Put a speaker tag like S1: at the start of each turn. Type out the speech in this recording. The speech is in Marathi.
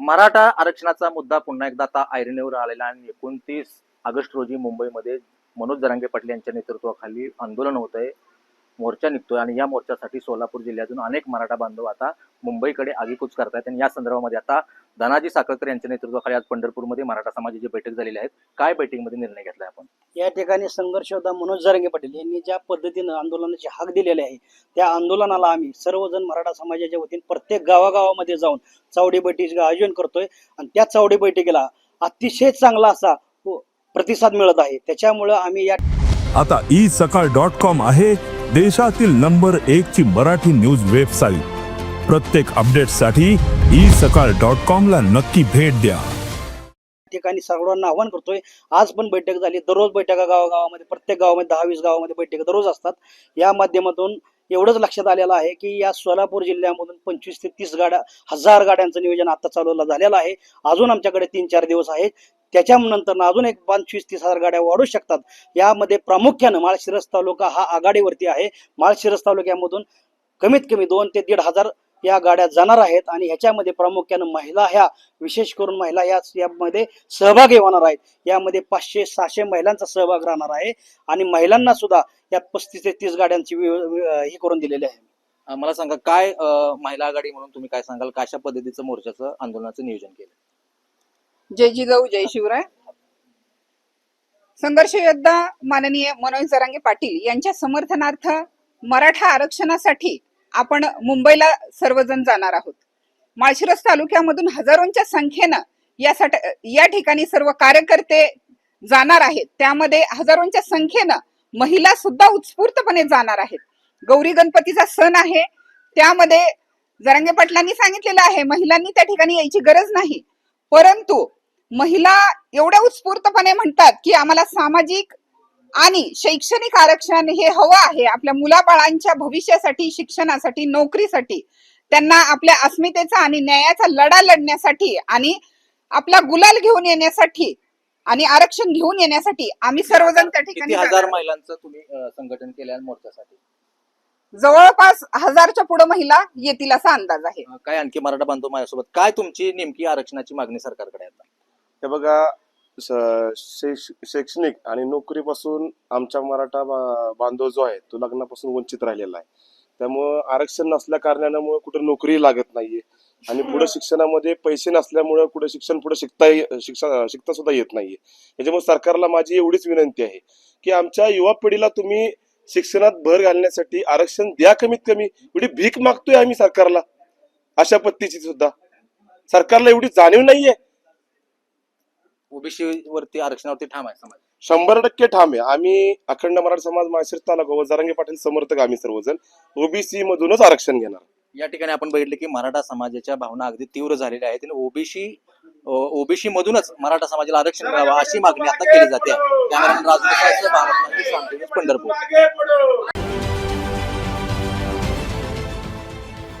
S1: मराठा आरक्षणाचा मुद्दा पुन्हा एकदा आता ऐरणीवर आलेला आणि एकोणतीस ऑगस्ट रोजी मुंबईमध्ये मनोज जरांगे पाटील यांच्या नेतृत्वाखाली आंदोलन होत आहे. मोर्चा निघतोय आणि या मोर्चासाठी सोलापूर जिल्ह्यातून अनेक मराठा बांधव आता मुंबईकडे आगीकूच करतायत. आणि या संदर्भामध्ये आता धनाजी साखळकर यांच्या नेतृत्वाखाली आज पंढरपूरमध्ये मराठा समाजाची बैठक झालेली आहे. काय बैठकीमध्ये निर्णय घेतलाय आपण?
S2: या ठिकाणी संघर्ष होता मनोज जरंगे पाटील यांनी ज्या पद्धतीनं आंदोलनाची हाक दिलेली आहे त्या आंदोलनाला आम्ही सर्वजण मराठा समाजाच्या वतीने प्रत्येक गावागावामध्ये जाऊन चावडी बैठकीचं आयोजन करतोय. आणि त्या चावडी बैठकीला अतिशय चांगला असा प्रतिसाद मिळत आहे. त्याच्यामुळं आम्ही या
S3: आता ई सकाळ डॉट कॉम आहे. देशातील नंबर एक ची मराठी न्यूज वेबसाईट. प्रत्येक अपडेटसाठी ई सकाळ डॉट कॉम ला नक्की भेट द्या.
S2: ठिकाणी सर्वांना आव्हान करतोय आज पण बैठक झाली. दररोज बैठका गावागावामध्ये प्रत्येक गावामध्ये दहा वीस गावामध्ये बैठक दररोज असतात. या माध्यमातून एवढंच लक्षात आलेलं आहे की या सोलापूर जिल्ह्यामधून पंचवीस ते तीस गाड्या हजार गाड्यांचं नियोजन आता चालवलं झालेलं आहे. अजून आमच्याकडे तीन चार दिवस आहेत. त्याच्यानंतर अजून एक पंचवीस तीस हजार गाड्या वाढू शकतात. यामध्ये प्रामुख्यानं माळशिरस तालुका हा आघाडीवरती आहे. माळशिरस तालुक्यामधून कमीत कमी दोन ते दीड हजार या गाड्या जाणार आहेत आणि ह्याच्यामध्ये प्रामुख्यानं महिला ह्या विशेष करून महिला या यामध्ये सहभागी होणार आहेत. यामध्ये पाचशे सहाशे महिलांचा सहभाग राहणार आहे आणि महिलांना सुद्धा या पस्तीस ते तीस गाड्यांची हे करून दिलेली आहे.
S1: मला सांगा काय महिला आघाडी म्हणून तुम्ही काय सांगाल? कशा पद्धतीचं मोर्चाचं आंदोलनाचं नियोजन केलं?
S4: जय जिजाऊ जय शिवराय. संघर्ष योद्धा माननीय मनोज जरांगे पाटील यांच्या समर्थनार्थ मराठा आरक्षणासाठी आपण मुंबईला सर्वजण जाणार आहोत. माळशिरस तालुक्यामधून हजारोंच्या संख्येनं यासाठी या ठिकाणी सर्व कार्यकर्ते जाणार आहेत. त्यामध्ये हजारोंच्या संख्येनं महिला सुद्धा उत्स्फूर्तपणे जाणार आहेत. गौरी गणपतीचा सण आहे. त्यामध्ये जरांगे पाटलांनी सांगितलेलं आहे महिलांनी त्या ठिकाणी यायची गरज नाही. परंतु महिला एवढ्या उत्स्फूर्तपणे म्हणतात की आम्हाला सामाजिक आणि शैक्षणिक आरक्षण हे हवं आहे. आपल्या मुलाबाळांच्या भविष्यासाठी शिक्षणासाठी नोकरीसाठी त्यांना आपल्या अस्मितेचा आणि न्यायाचा लढा लढण्यासाठी आणि आपला गुलाल घेऊन येण्यासाठी आणि आरक्षण घेऊन येण्यासाठी आम्ही सर्वजण त्या ठिकाणी
S1: हजार. महिलांचं तुम्ही संघटन केलं मोर्चासाठी?
S4: जवळपास हजारच्या पुढे महिला येतील असा अंदाज आहे.
S1: काय आणखी मराठा बांधव माझ्यासोबत? काय तुमची नेमकी आरक्षणाची मागणी सरकारकडे आता?
S5: हे बघा शैक्षणिक आणि नोकरीपासून आमचा मराठा बांधव जो आहे तो लग्नापासून वंचित राहिलेला आहे. त्यामुळं आरक्षण नसल्या कारणामुळे कुठे नोकरी लागत नाहीये. आणि पुढे शिक्षणामध्ये पैसे नसल्यामुळे कुठे शिक्षण पुढे शिकता शिक्षा शिकता सुद्धा येत नाहीये. त्याच्यामुळे सरकारला माझी एवढीच विनंती आहे की आमच्या युवा पिढीला तुम्ही शिक्षणात भर घालण्यासाठी आरक्षण द्या कमीत कमी. एवढी भीक मागतोय आम्ही सरकारला अशा पद्धतीची सुद्धा. सरकारला एवढी जाणीव नाहीये.
S1: ओबीसी वरती आरक्षणावरती ठाम आहे समाज.
S5: शंभर टक्के ठाम आहे. आम्ही अखंड मराठा समाज माळशिरस तालुका व जरांगे पाटील समर्थक आम्ही सर्वजण ओबीसी मधूनच आरक्षण घेणार.
S1: या ठिकाणी आपण बघितलं की मराठा समाजाच्या भावना अगदी तीव्र झालेल्या आहेत आणि ओबीसी ओबीसी मधूनच मराठा समाजाला आरक्षण मिळावं अशी मागणी आता केली जाते. पंढरपूर.